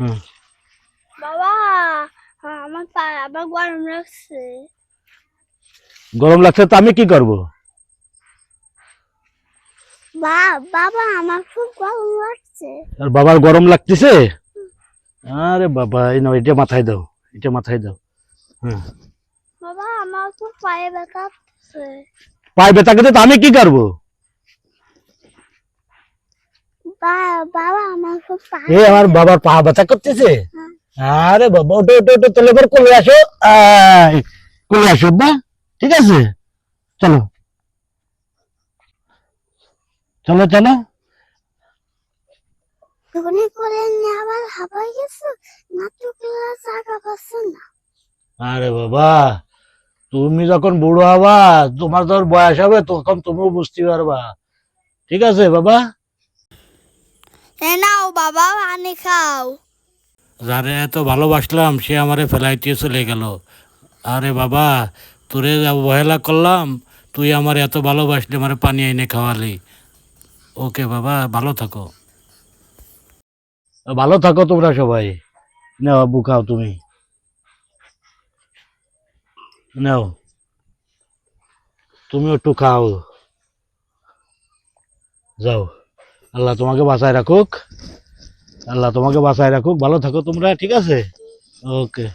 হুম। বাবা আমার পা আবার গরম লাগছে। গরম লাগছে তো আমি কি করব? বাবা আমার খুব গরম লাগছে। আর বাবার গরম লাগতেছে? আরে বাবা এই নাও এটা মাথায় দাও এটা মাথায় দাও। হ্যাঁ বাবা আমার খুব পায়ে ব্যথা পায়ে ব্যথা করতে তো আমি কি করব বা- বাবা আমার বাবার পা ব্যথা করতেছে। আরে বাবা ওটো ওটো ওটো এবার কোলে আসো। কোলে আসো বা ঠিক আছে? চলো। চলো চলো। ধনে করে নিয়ে আবার হাবাই গেছে? নাটকগুলো জায়গা পাচ্ছে না। আরে বাবা তুমি যখন বুড়ো হবা তোমার ধর বয়স হবে তখন তুমিও বুঝতে পারবা। ঠিক আছে বাবা? এ নাও বাবা পানি খাও। যারে এত ভালোবাসলাম সে আমারে ফেলাইতে চলে গেল। আরে বাবা তোরে যা অবহেলা করলাম তুই আমার এত ভালোবাসলি আমার পানি এনে খাওয়ালি। ওকে বাবা ভালো থাকো। ভালো থাকো তোমরা সবাই। নাও আব্বু খাও তুমি। নাও। তুমি একটু খাও। যাও। আল্লাহ তোমাকে বাঁচায় রাখুক। আল্লাহ তোমাকে বাঁচায় রাখুক। ভালো থাকো তোমরা ঠিক আছে? ওকে।